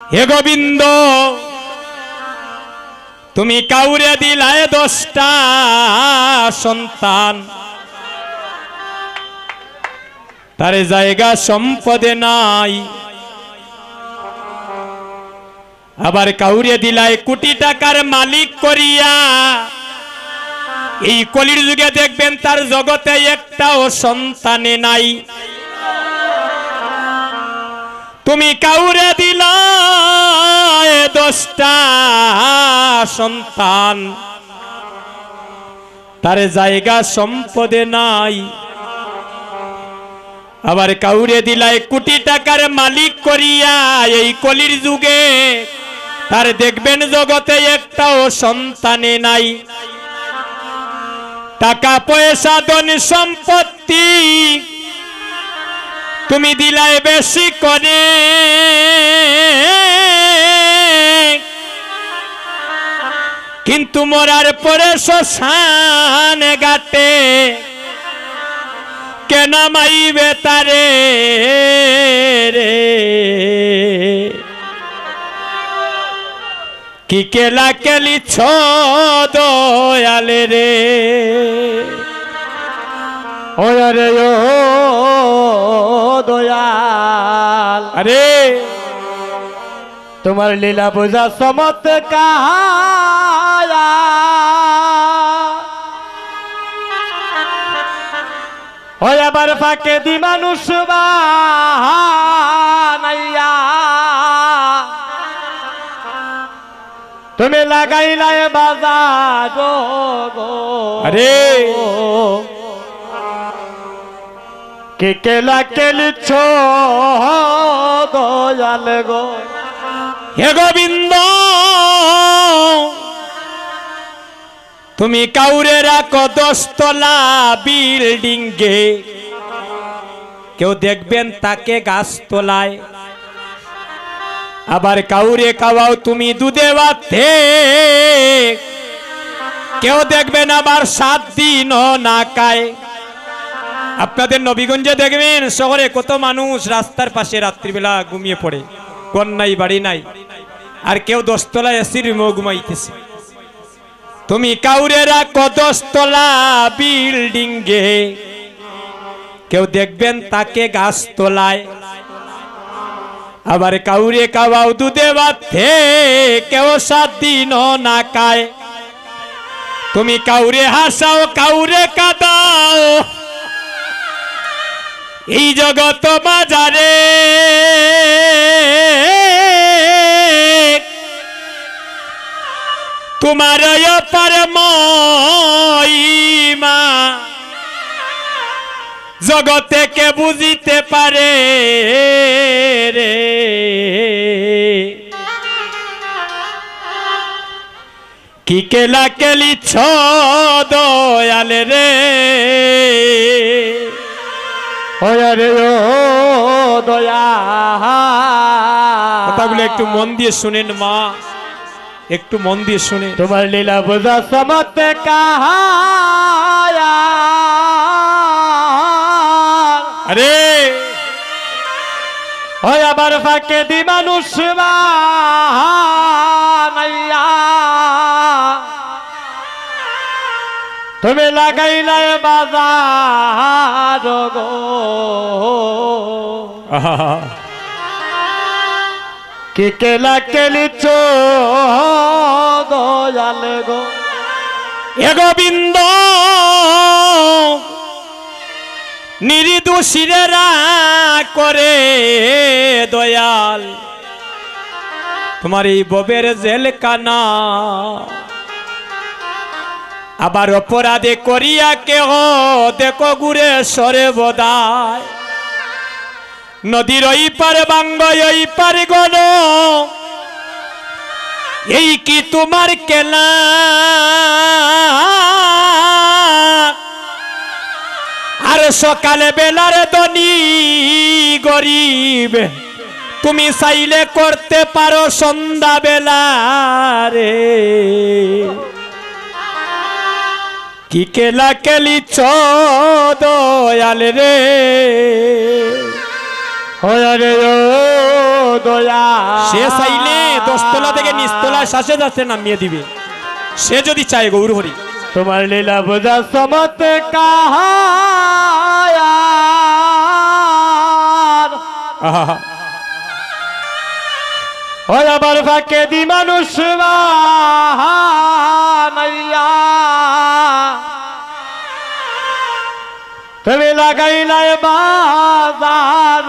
হে গোবিন্দ, তুমি কাউরে দিলায় দশটা সন্তান। তার জায়গা সম্পদে নাই। আবার কাউরে দিলায় কোটি টাকার মালিক করিয়া, এই কলির যুগে দেখবেন তার জগতে একটাও সন্তানে নাই। তুমি কাউরে দিলা দশটা সন্তান। তার জায়গা সম্পদে নাই। আবার কাউরে দিলায় কোটি টাকার মালিক করিয়া এই কলির যুগে। তার দেখবেন জগতে একটাও সন্তানে নাই। টাকা, পয়সা, ধন, সম্পত্তি তুমি দিলায় বেশি করে। কিন্তু মরার পরে শ্মশান গাটে কেন মাইবে তারে রে? কি কেলা কেলি ছ দয়ালে রে? ওরে ও দয়াল। আরে। তোমার লীলা বোঝা সমত আবার ফাঁকে দি মানুষ বানাইয়া তুমি লাগাইলাই বাজার গো। আরে। কে কেলা কেলিছ দয়াল গো? হে গোবিন্দ, তুমি কাউরে রাখো দশতলা বিল্ডিং গে। কেউ দেখবেন তাকে গাছ তোলায় আবার কাউরে খাওয়াও তুমি দুধে ভাতে। কেউ দেখবেন আবার সাত দিন না খায়। আপনাদের নবীগঞ্জে দেখবেন, শহরে কত মানুষ রাস্তার পাশে রাত্রিবেলা ঘুমিয়ে পড়ে। ঘর নাই বাড়ি নাই। আর কেউ দশতলা এসির রুমেও ঘুমাইতেছে তুমি কাউরে রাখো দশতলা বিল্ডিং গে কেউ দেখবেন তাকে গাছ তোলায় আবার কাউরে কাবাও দুধে বাথে কেউ সাত দিন না খায়। তুমি কাউরে হাসাও, কাউরে কাদাও। এই জগত বাজারে তোমার অপার মহিমা জগতে কে বুঝিতে পারে রে। কি কেলা কেলি ছ দয়ালে রে। রে ও দয়া। কথাগুলো একটু মন দিয়ে শুনেন মা। একটু মন দিয়ে শুনে তোমার লীলা বোঝা সমত আরে। ওই আবার ফাঁকে দি মানুষ বানাইয়া তুমি লাগাইলাই বাজার গো। কি কেলা কেলিছ দয়াল গো। এ গোবিন্দ নিরিদোষীরা করে দয়াল। তোমার এই ববের জেল কানা আবার অপরাধে করিয়া কেহ, দেখো গুরে সরে বদায় নদীর ওই পারে বাঙ্গ ওই পারে গণ। এই কি তোমার কেলা আর সকালে বেলার দনি গরিব, তুমি চাইলে করতে পারো সন্ধ্যা বেলা রে। কি কেলা কেলি দয়াল রে? হয় রে ও দয়া সে চাইলে দশতলা থেকে নিচতলায় শ্বাসে যাচ্ছে নামিয়ে দিবে। সে যদি চায় গৌর হরি। তোমার লীলা বোঝা সমত কাহার আহা। হয় আবার ফাঁকে দি মানুষ তুমি লাগাইলাই বাজার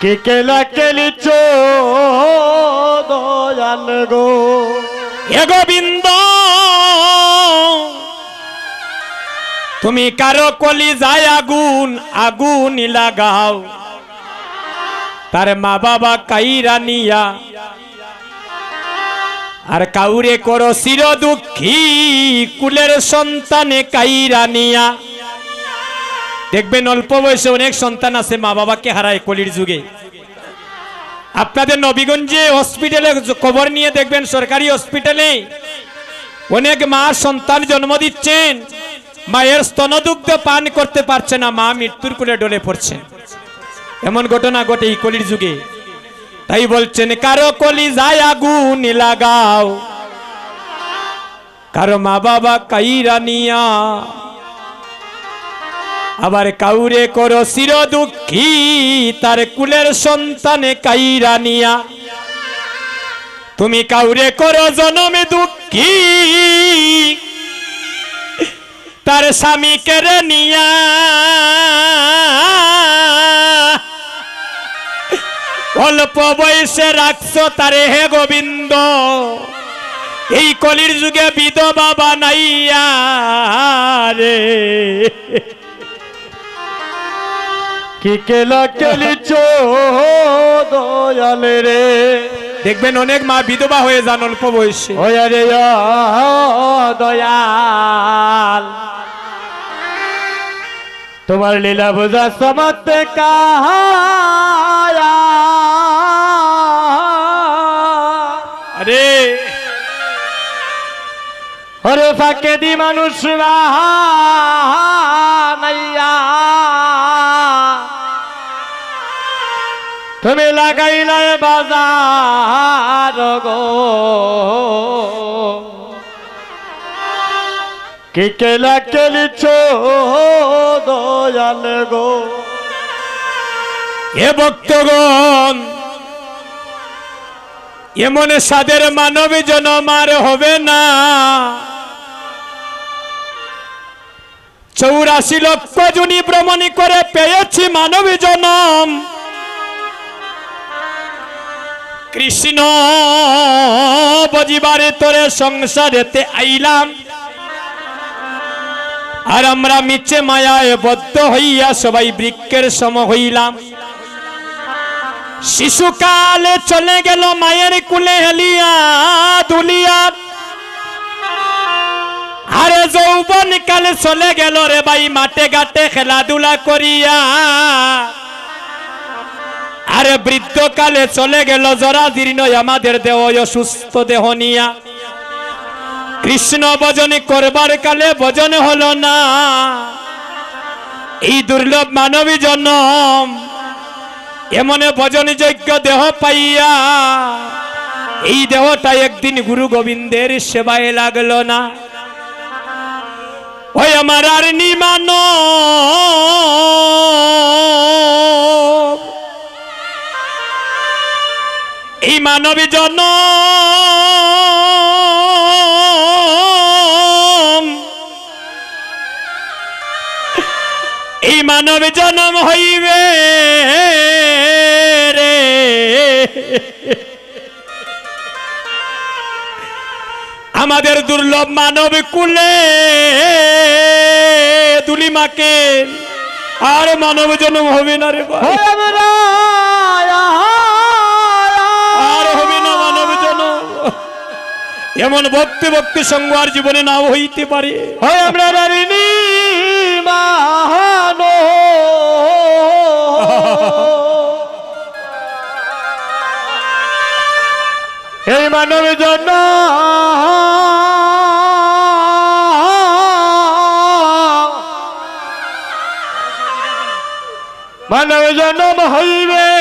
কে কেলা কেলিছ দয়াল গো। এ তুমি কারও কলি যায় আগুন আগুন লাগাও। তার মা বাবা কাইরা নিয়া। আর কাউরে করো চির দুঃখী, কুলের সন্তানে কাইরা নিয়া। দেখবেন অল্প বয়সে অনেক সন্তান আছে মা বাবাকে হারায় কলির যুগে। আপনাদের নবীগঞ্জে হসপিটালে খবর নিয়ে দেখবেন সরকারি হসপিটালে অনেক মা সন্তান জন্ম দিচ্ছেন। মায়ের স্তনদুগ্ধ পান করতে পারছে না, মা মৃত্যুর কোলে ডলে পড়ছেন এমন ঘটনা ঘটে এই কলির যুগে। তাই বলছেন, কারও কলি যায় আগুন লাগাও। কারও মা বাবা কাইরা নিয়া। আবার কাউরে করো চির দুঃখী তার কুলের সন্তানে কাইরা নিয়া। তুমি কাউরে করো জনমে দুঃখী তার স্বামী কেড়ে নিয়া। অল্প বয়সে রাখছো তারে হে গোবিন্দ। এই কলির যুগে বিধবা বানাইয়া রে। কি কেলা কেলিছ দয়াল রে। দেখবেন অনেক মা বিধবা হয়ে যান অল্প বয়সে। দয়াল। তোমার লীলা বোঝা সমত কাহায়া। আরে। হরে ফাঁকে দি মানুষ নাইয়া তুমি লাগাইলাই বাজার গো। কি কেলা কেলিছ দয়াল গো? এ ভক্তগণ, এমন সাদের মানব জনম আর হবে না। চৌরাশি লক্ষ জুনি ভ্রমণ করে পেয়েছি মানব জনম। কৃষ্ণ বজিবারে তোরে সংসারেতে আইলাম। আর আমরা মিছে মায়ায় বদ্ধ হইয়া সবাই বৃক্ষের সম হইলাম। শিশুকালে চলে গেল মায়ের কুলে হেলিয়া দুলিয়া। আরে যৌবন কালে চলে গেল রে ভাই, মাঠে ঘাটে খেলাধুলা করিয়া। আরে বৃদ্ধকালে চলে গেল জরা জীর্ণ, আমাদের দেহ অসুস্থ দেহ নিয়া। কৃষ্ণ ভজন করবার কালে ভজন হলো না। এই দুর্লভ মানবী জন্ম, এমন ভজন যোগ্য দেহ পাইয়া, এই দেহটা একদিন গুরু গোবিন্দের সেবায় লাগল না। ওই আমার আর নিমান। এই মানবী জন্ম। এই মানব জন্ম হইবে রে। আমাদের দুর্লভ মানব কুলে দুলিমাকে আর মানব জন্ম হবে না রে এমন ভক্তি ভক্তি সঙ্গ আর জীবনে নাও হইতে পারে। হয় আমরা মাহানো। এই মানব জন্য মানব জন্ম হইবে।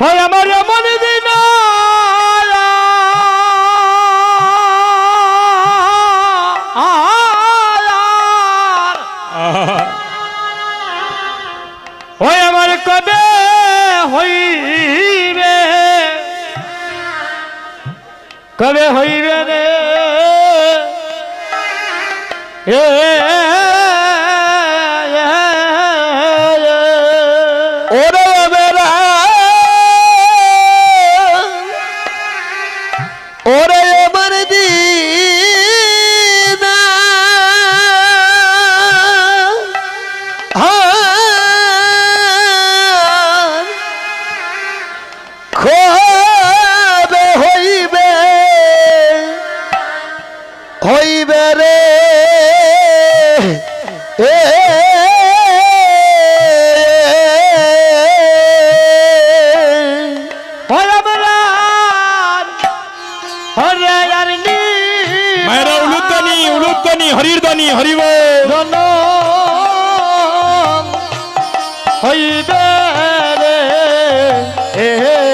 ভাই আমার হইবে রে এ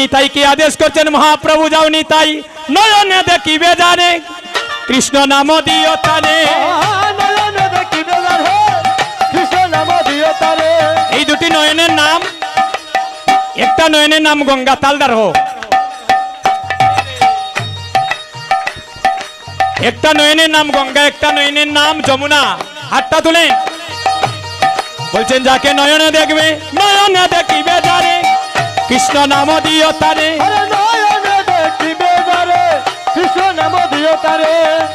নিতাইকে আদেশ করছেন মহাপ্রভু? যাও নিতাই নয়নে দেখিবে জানে কৃষ্ণ নাম দিও হে তারে এই দুটি নয়নের নাম একটা নয়নের নাম গঙ্গা তালদার হোক। একটা নয়নের নাম গঙ্গা একটা নয়নের নাম যমুনা। হাতটা তুলেন। বলছেন যাকে নয়নে দেখবে নয়নে দেখিবে জানে কৃষ্ণ নাম দিও তারে।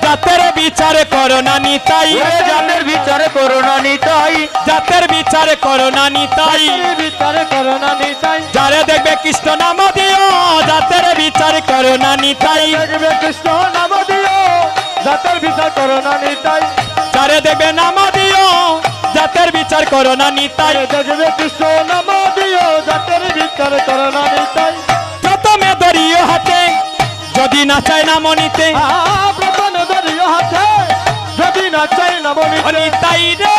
জাতের বিচার করো না নিতাই। জাতের বিচারে করোনা নিতাই। জাতের বিচার করো না নিতাই। বিচারে করোনা নিতাই। যারে দেখবে কৃষ্ণ নাম দিও জাতের বিচার করো না নিতাই। দেখবে কৃষ্ণ নাম দিও জাতের বিচার করোনা নিতাই। যারে দেখবে নাম দিও জাতের বিচার করো না নিতাই। দেখবে কৃষ্ণ নাম দিও জাতের যদি না চাই না মনিতে। যদি না চাই না মনিতে। তাই রে।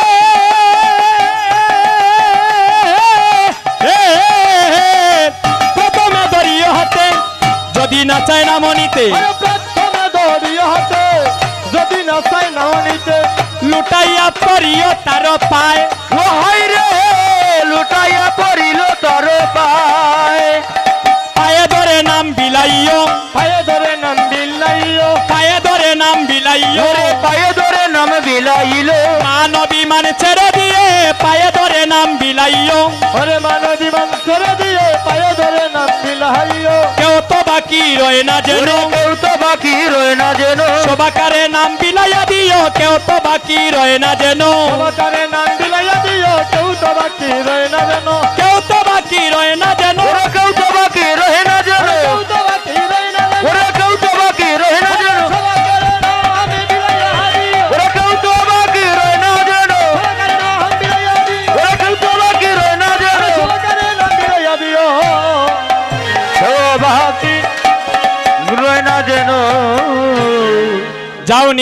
প্রথমে ধরিও হাতে যদি না চাই না মনিতে। প্রথমে ধরিও হাতে যদি না চাই না মনিতে। লুটাইয়া পরিও তার পায়। রে। লুটাইয়া পড়িল তর পায় পায়ে ধরে নাম বিলাইও পায়ে ধরে নাম বিলাইও পায়ে ধরে নাম বিলাইও ওরে পায়ে ধরে নাম বিলাইল। মানবী মান ছেড়ে দিয়ে পায়ে ধরে নাম বিলাইও ওরে মানবী মান ছেড়ে দিয়ে পায়ে ধরে নাম বিলাইও কেউ তো বাকি রয় না যেন। কেউ তো বাকি রয় না যেন। সবাকারে নাম বিলাইয়া দিও কেউ তো বাকি রয় না যেন। সবাকারে নাম বিলাইয়া দিও কেউ তো বাকি রয়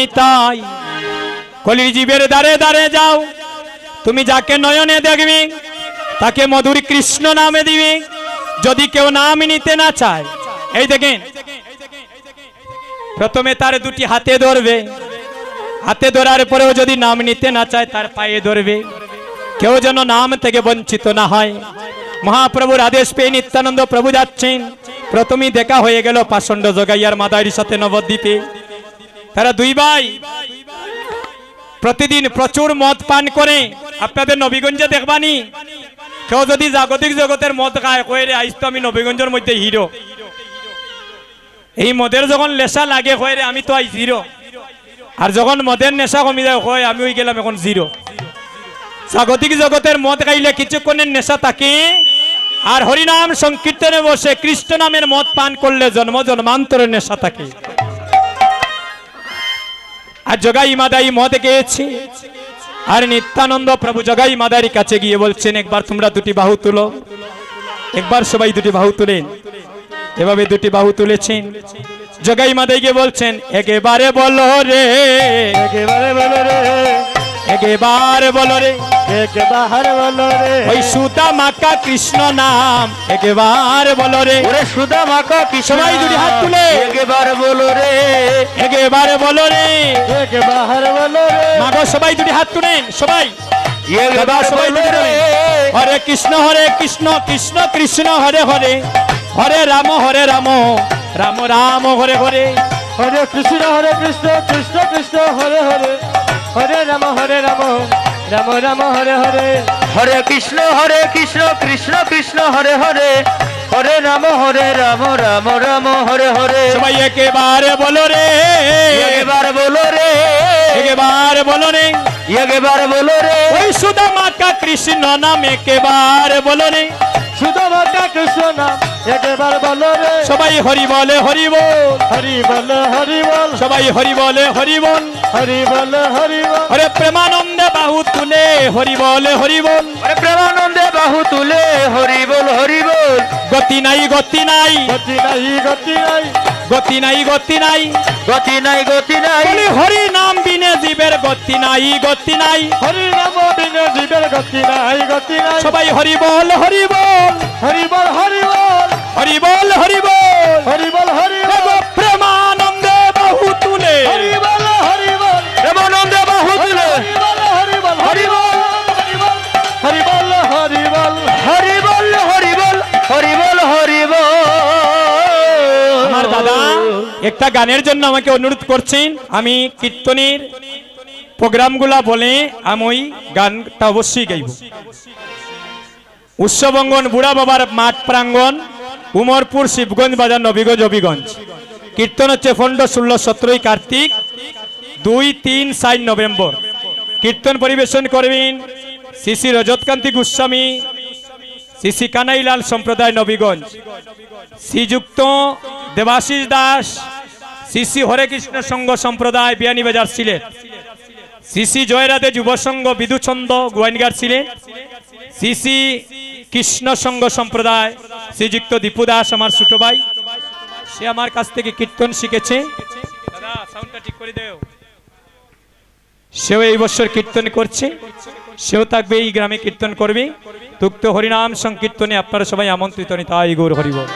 নিতাই কলির জীবের দ্বারে দ্বারে যাও। তুমি যাকে নয়নে দেখবে, তাকে মধুর কৃষ্ণ নামে দিবে। যদি কেউ নাম নিতে না চায়, এই দেখেন, প্রথমে তার দুটি হাতে ধরবে। হাতে ধরার পরেও যদি নাম নিতে না চায়, তার পায়ে ধরবে। কেউ যেন নাম থেকে বঞ্চিত না হয়। মহাপ্রভুর আদেশ পেয়ে নিত্যানন্দ প্রভু যাচ্ছেন। প্রথমেই দেখা হয়ে গেল পাষণ্ড জগাইয়ার মাদারির সাথে নবদ্বীপে। তারা দুই ভাই। প্রতিদিন প্রচুর মদ পান করে। আপনাদের নবীগঞ্জে দেখবানি? কেউ যদি জাগতিক জগতের মদ খায়, কয়ে রে আইস তো আমি নবীগঞ্জের মধ্যে হিরো। এই মদের যখন নেশা লাগে, কয়ে রে, আমি তো আই জিরো আর যখন মদের নেশা কমি যায়, কয়, আমি ওই গেলাম এখন জিরো। জাগতিক জগতের মদ খাইলে কিছুক্ষণের নেশা থাকে। আর হরিনাম সংকীর্তনে বসে কৃষ্ণ নামের মদ পান করলে জন্ম জন্মান্তরের নেশা থাকে। আর জগাই মাদাই মদ গেয়েছে। আর নিত্যানন্দ প্রভু জগাই মাদারি কাছে গিয়ে বলছেন, একবার তোমরা দুটি বাহু তুলো। একবার সবাই দুটি বাহু তুলেন। এভাবে দুটি বাহু তুলেছেন। জগাই মাদাই গিয়ে বলছেন, একেবারে বলো রে, একেবারে বলো রে। একেবারে বলো রে। একেবারে বলো রে। ওই সুতা মাকা কৃষ্ণ নাম। একেবারে বলো রে। ওরে সুদা মাকা কি সবাই দুটি হাত তুলে। একেবারে বলো রে। একেবারে বলো রে। একেবারে বলো রে। মাগো সবাই দুটি হাত তুলেন সবাই। একেবারে সবাই দুটি। হরে কৃষ্ণ হরে কৃষ্ণ কৃষ্ণ কৃষ্ণ হরে হরে। হরে রাম হরে রাম। রাম রাম হরে হরে। হরে কৃষ্ণ হরে কৃষ্ণ কৃষ্ণ কৃষ্ণ হরে হরে। হরে রাম হরে রাম রাম রাম হরে হরে। হরে কৃষ্ণ হরে কৃষ্ণ কৃষ্ণ কৃষ্ণ হরে হরে। হরে রাম হরে রাম রাম রাম হরে হরে। সবাই একেবারে বলো রে। একেবারে বলো রে। একেবারে বলো রে। একেবারে বলো রে। ওই সুদা মাকা কৃষ্ণ নাম একেবারে বলো রে। সুদা মাতা কৃষ্ণ নাম একেবারে বলো রে। সবাই হরি বলে হরি বল। হরি বল হরি বল। সবাই হরি বলে হরি বল। হরি বল হরি বল। আরে প্রেমানন্দে বাহু তুলে হরি বলে হরি বল। আরে প্রেমানন্দে বাহু তুলে হরি বল হরি বল। গতি নাই গতি নাই। গতি নাই গতি নাই। গতি নাই গতি নাই। গতি নাই গতি নাই। বলি হরি নাম বিনে জীবের গতি নাই গতি নাই। হরি নাম বিনে জীবের গতি নাই গতি নাই। সবাই হরি বল হরি বল। হরি বল হরি বল। হরি বল হরি বল। হরি বল হরি বল। জন্য আমাকে অনুরোধ করছেন, আমি কীর্তনের প্রোগ্রামগুলা বলে আমি ওই গানটা অবশ্যই গাইব। উৎসবঙ্গন বুড়া বাবার মাঠ প্রাঙ্গণ, উমরপুর শিবগঞ্জ বাজার নবীগঞ্জ হবিগঞ্জ। কীর্তন হচ্ছে ফন্ড ষোলো সতেরোই কার্তিক, দুই তিন চার নভেম্বর। কীর্তন পরিবেশন করবেন শ্রী শ্রী রজতকান্তি গোস্বামী, শ্রী শ্রী কানাইলাল সম্প্রদায় নবীগঞ্জ। শ্রীযুক্ত দেবাশিস দাস শ্রী হরে কৃষ্ণ সংঘ সম্প্রদায় বিয়ানীবাজার সিলেট। শ্রী জয়রাধে যুব সংঘ বিদুচন্দ গোয়াইনগার সিলেট। শ্রী কৃষ্ণ সংঘ সম্প্রদায় শ্রীযুক্ত দীপু দাস আমার ছোট ভাই। সে আমার কাছ থেকে কীর্তন শিখেছে। সেও এই বছর কীর্তন করছে। সেও থাকবে এই গ্রামে কীর্তন করবে। তুক্ত হরিনাম সংকীর্তনে আপনারা সবাই আমন্ত্রিত তাই গৌর হরিবল